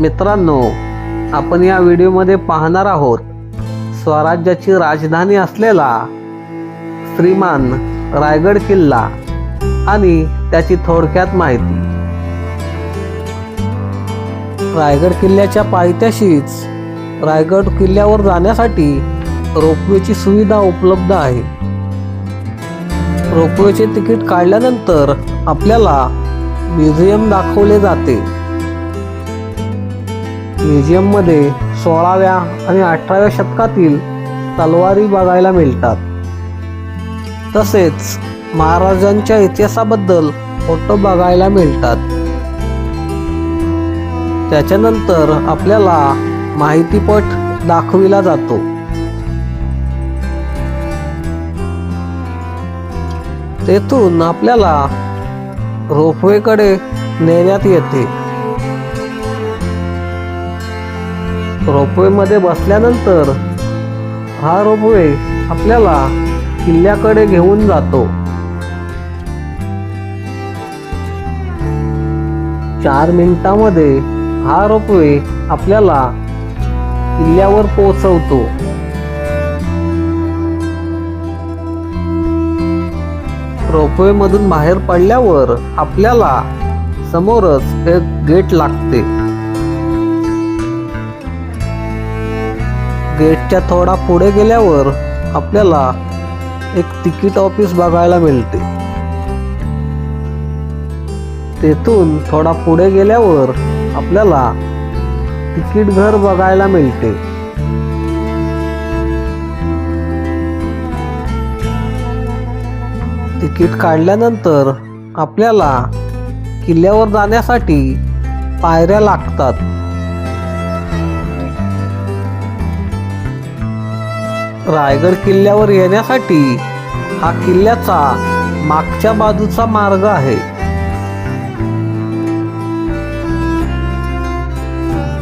मित्रांनो आपण या व्हिडिओमध्ये पाहणार आहोत स्वराज्याची राजधानी असलेला श्रीमान रायगड किल्ला आणि त्याची थोडक्यात माहिती. रायगड किल्ल्याच्या पायथ्याशीच रायगड किल्ल्यावर जाण्यासाठी रोपवेची सुविधा उपलब्ध आहे. रोपवेचे तिकीट काढल्यानंतर आपल्याला म्युझियम दाखवले जाते. म्युझियममध्ये सोळाव्या आणि अठराव्या शतकातील तलवारी बघायला मिळतात. तसेच महाराजांच्या इतिहासाबद्दल फोटो बघायला मिळतात. त्याच्यानंतर आपल्याला माहितीपट दाखविला जातो. तेथून आपल्याला रोपवेकडे नेण्यात येते. रोपवेमध्ये बसल्यानंतर हा रोपवे आपल्याला किल्ल्याकडे घेऊन जातो. चार मिनिटामध्ये हा रोपवे आपल्याला किल्ल्यावर पोचवतो रोपवे मधून बाहेर पडल्यावर आपल्याला समोरच एक गेट लागते. गेटच्या थोडा पुढे गेल्यावर आपल्याला एक तिकीट ऑफिस बघायला मिळते. तेथून थोडा पुढे गेल्यावर आपल्याला तिकीट घर बघायला मिळते. तिकीट काढल्यानंतर आपल्याला किल्ल्यावर जाण्यासाठी पायऱ्या लागतात. रायगड किल्ल्यावर येण्यासाठी हा किल्ल्याचा मागच्या बाजूचा मार्ग आहे.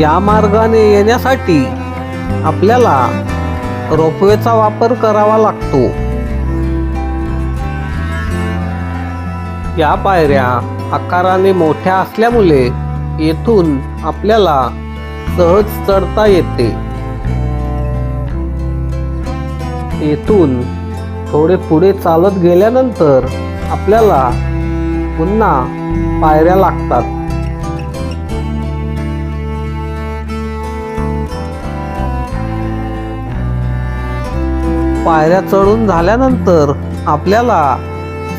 या मार्गाने येण्यासाठी आपल्याला रोपवेचा वापर करावा लागतो. या पायऱ्या आकाराने मोठ्या असल्यामुळे येथून आपल्याला सहज चढता येते. येथून थोडे पुढे चालत गेल्यानंतर आपल्याला पुन्हा पायऱ्या लागतात. पायऱ्या चढून झाल्यानंतर आपल्याला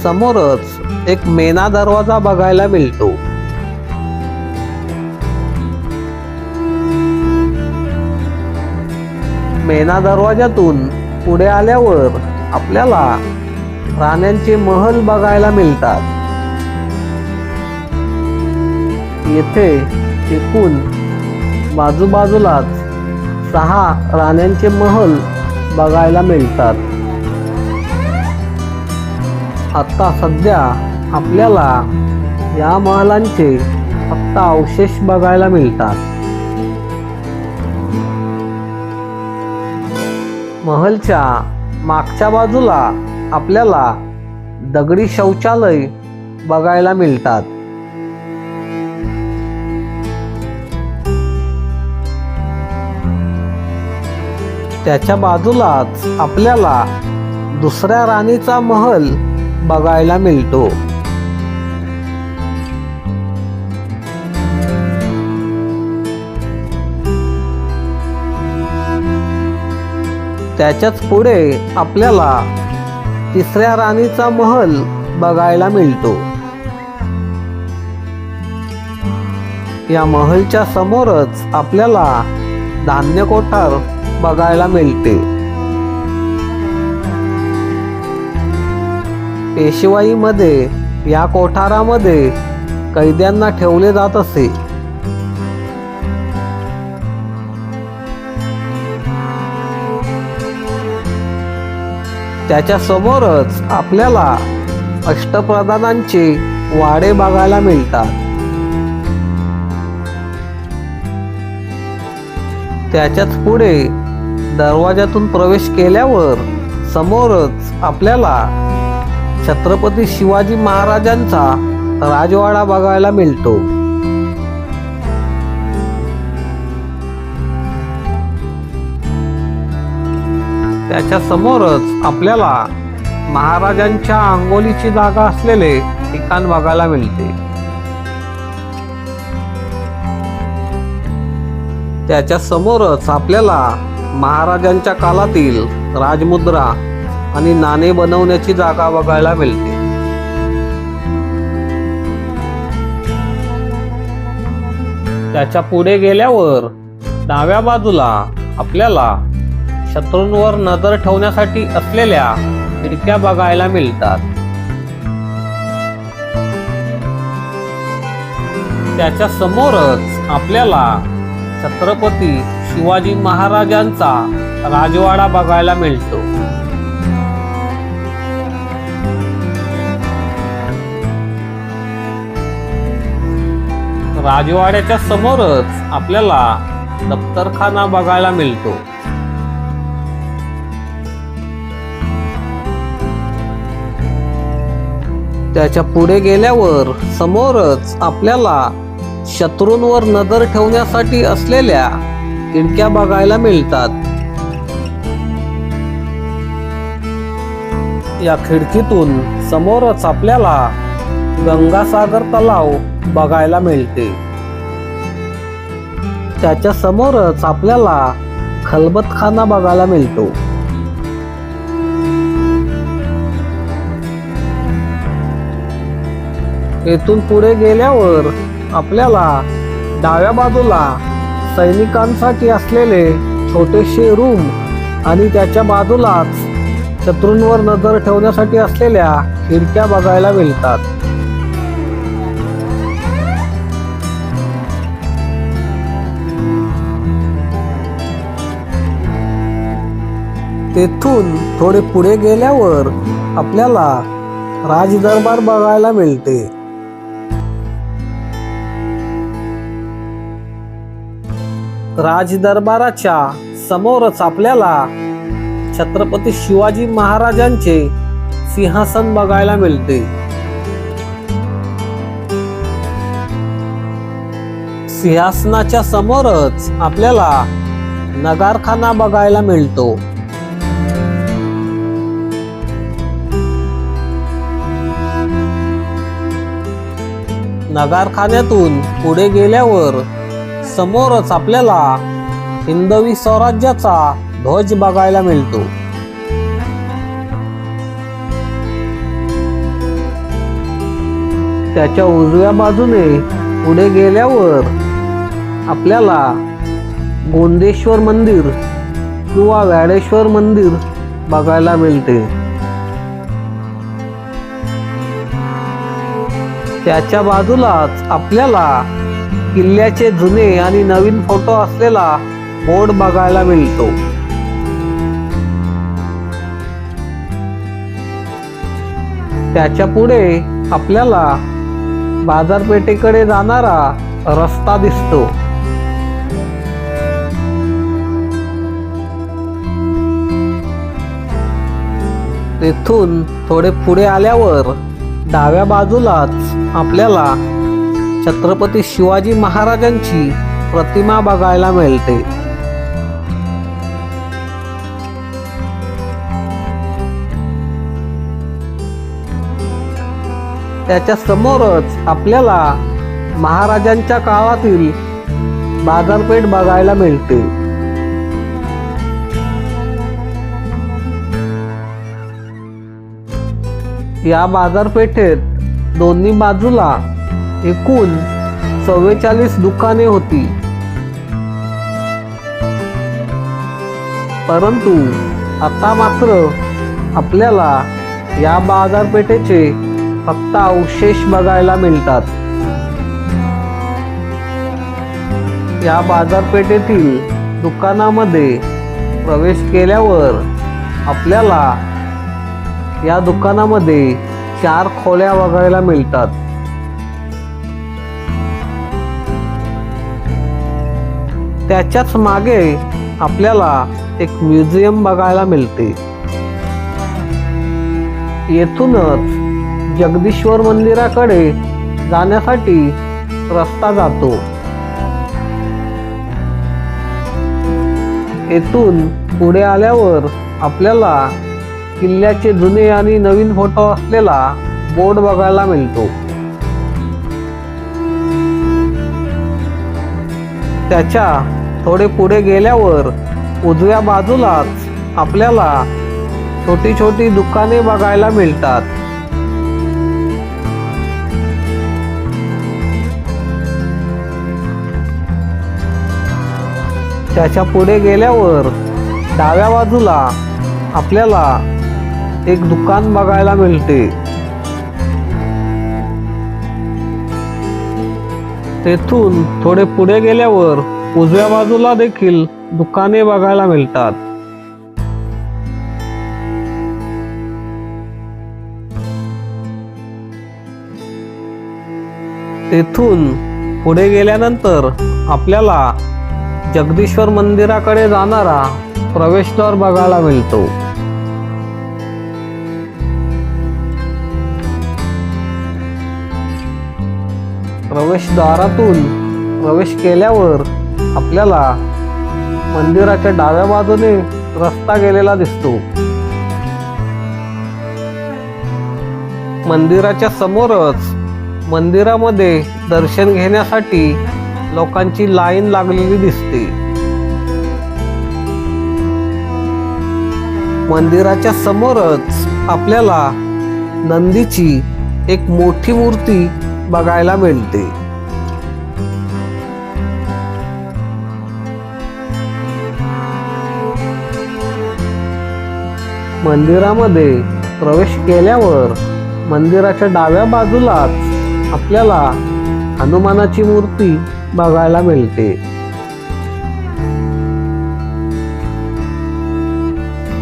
समोरच एक मेना दरवाजा बघायला मिळतो. मेना दरवाजातून पुढे आल्यावर आपल्याला प्राण्यांचे महल बघायला मिळतात. येथे एकूण बाजूबाजूलाच सहा राण्यांचे महल बघायला मिळतात. आता सध्या आपल्याला या महालांचे फक्त अवशेष बघायला मिळतात. महलच्या मागच्या बाजूला आपल्याला दगडी शौचालय बघायला मिळतात. त्याच्या बाजूलाच आपल्याला दुसऱ्या राणीचा महल बघायला मिळतो. त्याच्याच पुढे आपल्याला तिसऱ्या राणीचा महल बघायला मिळतो. या महलच्या समोरच आपल्याला धान्य कोठार बघायला मिळते. पेशवाईमध्ये या कोठारामध्ये कैद्यांना ठेवले जात असे. त्याच्यासमोरच आपल्याला अष्टप्रधानांचे वाडे बघायला मिळतात. त्याच्याच पुढे दरवाजातून प्रवेश केल्यावर समोरच आपल्याला छत्रपती शिवाजी महाराजांचा राजवाडा बघायला मिळतो. त्याच्या समोरच आपल्याला महाराजांच्या अंगोलीची जागा असलेले ठिकाण बघायला मिळते. त्याच्या समोरच आपल्याला महाराजांच्या काळातील राजमुद्रा आणि नाणे बनवण्याची जागा बघायला मिळते. त्याच्या पुढे गेल्यावर डाव्या बाजूला आपल्याला शत्रूंवर नजर ठेवण्यासाठी असलेल्या खिडक्या बघायला मिळतात. त्याच्या समोरच आपल्याला छत्रपती शिवाजी महाराजांचा राजवाडा बघायला मिळतो. राजवाड्याच्या समोरच आपल्याला दफ्तरखाना बघायला मिळतो. त्याच्या पुढे गेल्यावर समोरच आपल्याला शत्रूंवर नजर ठेवण्यासाठी असलेल्या खिडक्या बघायला मिळतात. या खिडकीतून समोरच आपल्याला गंगासागर तलाव बघायला मिळते. त्याच्या समोरच आपल्याला खलबतखाना बघायला मिळतो. येथून पुढे गेल्यावर आपल्याला डाव्या बाजूला सैनिकांसाठी असलेले छोटेसे रूम आणि त्याच्या बाजूलाच शत्रूंवर नजर ठेवण्यासाठी असलेल्या खिडक्या बघायला मिळतात. तेथून थोडे पुढे गेल्यावर आपल्याला राजदरबार बघायला मिळते. राजदरबाराच्या समोरच आपल्याला छत्रपती शिवाजी महाराजांचे सिंहासन बघायला मिळते. सिंहासनाच्या समोरच आपल्याला नगारखाना बघायला मिळतो. नगारखान्यातून पुढे गेल्यावर समोरच आपल्याला हिंदवी स्वराज्याचा ध्वज बघायला मिळतो. त्याच्या उजव्या बाजूने पुढे गेल्यावर आपल्याला गोंदेश्वर मंदिर किंवा व्याडेश्वर मंदिर बघायला मिळते. त्याच्या बाजूलाच आपल्याला किल्ल्याचे जुने आणि नवीन फोटो असलेला बोर्ड बघायला मिळतो. त्याच्या पुढे आपल्याला बाजारपेठेकडे जाणारा रस्ता दिसतो. तेथून थोडे पुढे आल्यावर डाव्या बाजूलाच आपल्याला छत्रपती शिवाजी महाराजांची प्रतिमा बघायला मिळते. त्याच्या समोरच आपल्याला महाराजांच्या काळातील बाजारपेठ बघायला मिळते. या बाजारपेठेत दोन्ही बाजूला एकूण चव्वेचाळीस दुकाने होती. परंतु आता मात्र आपल्याला या बाजारपेठेचे फक्त अवशेष बघायला मिळतात. या बाजारपेठेतील दुकानामध्ये प्रवेश केल्यावर आपल्याला या दुकानामध्ये चार खोल्या बघायला मिळतात. त्याच्याच मागे आपल्याला एक म्युझियम बघायला मिळते. येथूनच जगदीश्वर मंदिराकडे जाण्यासाठी रस्ता जातो. येथून पुढे आल्यावर आपल्याला किल्ल्याचे जुने आणि नवीन फोटो असलेला बोर्ड बघायला मिळतो. त्याच्या थोडे पुढे गेल्यावर उजव्या बाजूलाच आपल्याला छोटी छोटी दुकाने बघायला मिळतात. त्याच्या पुढे गेल्यावर डाव्या बाजूला आपल्याला एक दुकान बघायला मिळते. तेथून थोडे पुढे गेल्यावर उजव्या बाजूला देखील दुकाने बघायला मिळतात. तेथून पुढे गेल्यानंतर आपल्याला जगदीश्वर मंदिराकडे जाणारा प्रवेशद्वार बघायला मिळतो. प्रवेशद्वारातून प्रवेश केल्यावर आपल्याला मंदिराच्या डाव्या बाजूने रस्ता गेलेला दिसतो. मंदिराच्या समोरच मंदिरामध्ये दर्शन घेण्यासाठी लोकांची लाईन लागलेली दिसते. मंदिराच्या समोरच आपल्याला नंदीची एक मोठी मूर्ती बघायला मिळते. मंदिरामध्ये प्रवेश केल्यावर मंदिराच्या डाव्या बाजूलाच आपल्याला हनुमानाची मूर्ती बघायला मिळते.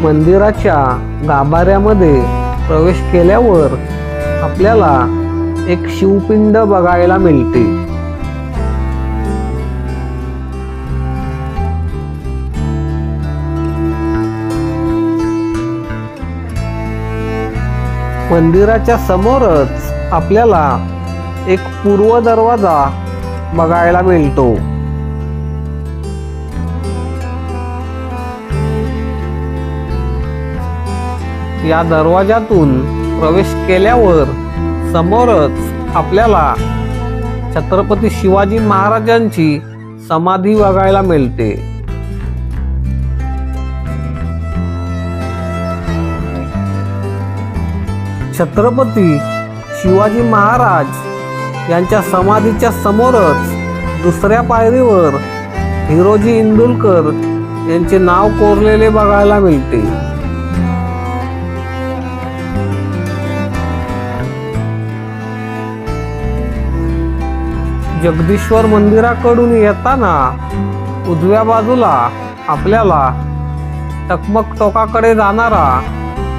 मंदिराच्या गाभाऱ्यामध्ये प्रवेश केल्यावर आपल्याला एक शिवपिंड बघायला मिळते. मंदिराच्या समोरच आपल्याला एक पूर्व दरवाजा बघायला मिळतो. या दरवाजातून प्रवेश केल्यावर समोरच आपल्याला छत्रपती शिवाजी महाराजांची समाधी बघायला मिळते. छत्रपती शिवाजी महाराज यांच्या समाधीच्या समोरच दुसऱ्या पायरीवर हिरोजी इंदुलकर यांचे नाव कोरलेले बघायला मिळते. जगदीश्वर मंदिराकडून येताना उजव्या बाजूला आपल्याला टकमक टोकाकडे जाणारा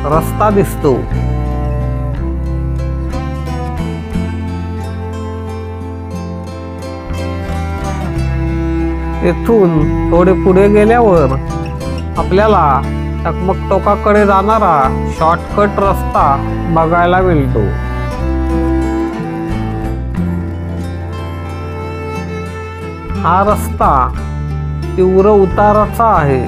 रस्ता दिसतो. तेथून थोडे पुढे गेल्यावर आपल्याला टकमक टोकाकडे जाणारा शॉर्टकट रस्ता बघायला मिळतो. हा रस्ता तीव्र उताराचा आहे.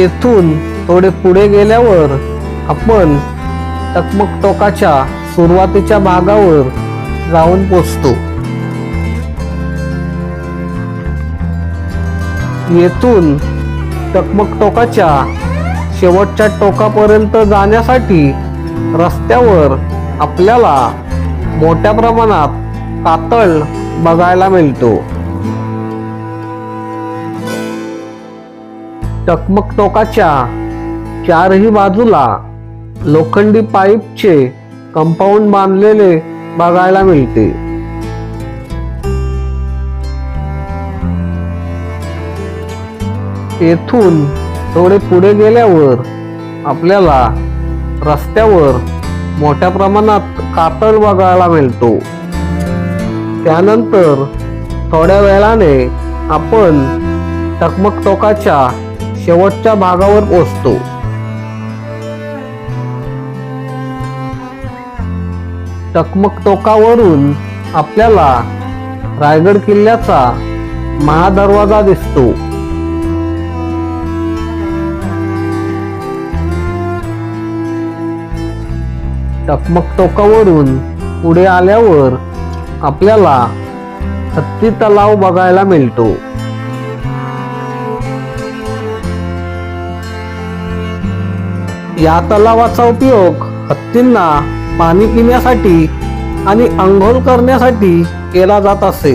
येथून थोडे पुढे गेल्यावर आपण टकमक टोकाच्या सुरुवातीच्या भागावर जाऊन पोचतो. येथून टकमक टोकाच्या शेवटच्या टोकापर्यंत जाण्यासाठी रस्त्यावर आपल्याला मोठ्या प्रमाणात कातळ बघायला मिळतो. टकमक टोकाच्या चारही बाजूला लोखंडी पाईपचे कंपाऊंड बांधलेले बघायला मिळते. येथून थोडे पुढे गेल्यावर आपल्याला रस्त्यावर मोठ्या प्रमाणात कातळ बघायला मिळतो. त्यानंतर थोड्या वेळाने आपण टकमक टोकाच्या शेवटच्या भागावर पोचतो टकमक टोकावरून आपल्याला रायगड किल्ल्याचा महादरवाजा दिसतो. टकमक टोकावरून पुढे आल्यावर आपल्याला हत्ती तलाव बघायला मिळतो. या तलावाचा उपयोग हत्तींना पाणी पिण्यासाठी आणि आंघोळ करण्यासाठी केला जात असे.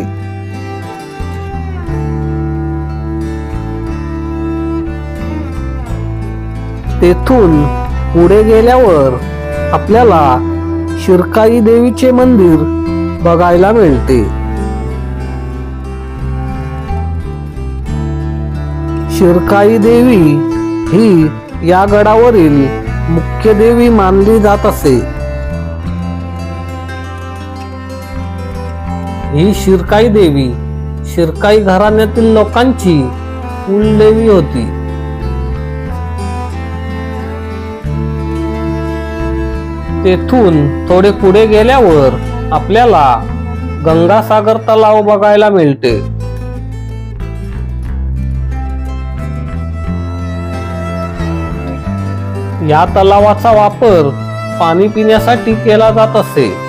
तेथून पुढे गेल्यावर आपल्याला शिरकाई देवीचे मंदिर बघायला मिळते. शिरकाई देवी ही या गडावरील मुख्य देवी मानली जात असे. ही शिरकाई देवी शिरकाई घराण्यातील लोकांची कुलदेवी होती. तेथून थोडे पुढे गेल्यावर आपल्याला गंगासागर तलाव बघायला मिळते. या तलावाचा वापर पाणी पिण्यासाठी केला जात असे.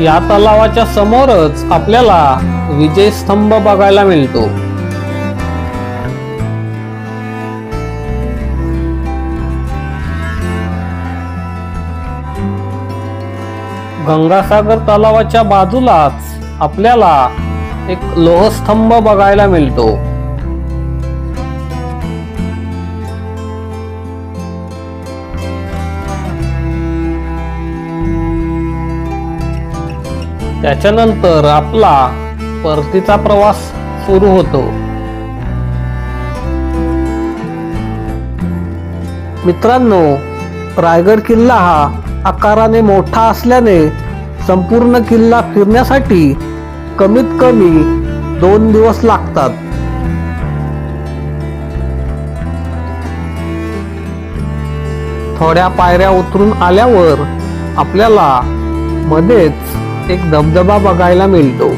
या तलावाच्या समोरच आपल्याला विजय स्तंभ बघायला मिळतो. गंगासागर तलावाच्या बाजूलाच आपल्याला एक लोहस्तंभ बघायला मिळतो. त्याच्यानंतर आपला परतीचा प्रवास सुरू होतो. मित्रांनो रायगड किल्ला हा आकाराने मोठा असल्याने संपूर्ण किल्ला फिरण्यासाठी कमीत कमी दोन दिवस लागतात. थोड्या पायऱ्या उतरून आल्यावर आपल्याला मध्येच एक धबधबा बघायला मिळतो.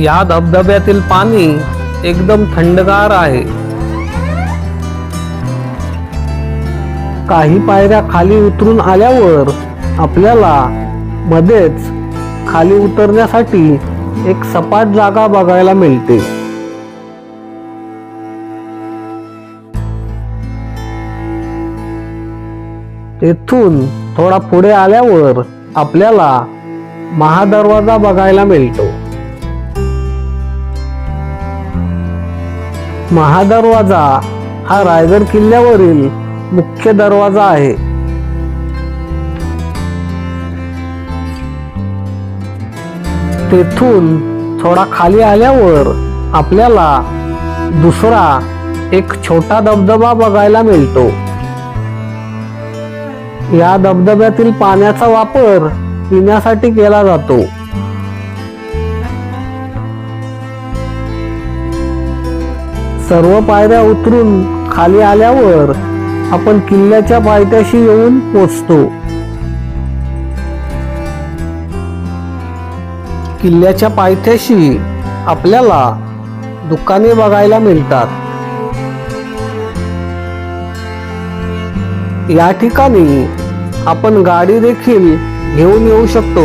या धबधब्यातील पाणी एकदम थंडगार आहे. काही पायऱ्या खाली उतरून आल्यावर आपल्याला मध्येच खाली उतरण्यासाठी एक सपाट जागा बघायला मिळते. तेथून थोडा पुढे आल्यावर आपल्याला महादरवाजा बघायला मिळतो. महादरवाजा हा रायगड किल्ल्यावरील मुख्य दरवाजा आहे. तेथून थोडा खाली आल्यावर आपल्याला दुसरा एक छोटा धबधबा बघायला मिळतो. या धबधब्यातील पाण्याचा वापर पिण्यासाठी केला जातो. सर्व पायऱ्या उतरून खाली आल्यावर आपण किल्ल्याच्या पायथ्याशी येऊन पोचतो. किल्ल्याच्या पायथ्याशी आपल्याला दुकाने बघायला मिळतात. या ठिकाणी आपण गाडी देखील घेऊन येऊ शकतो.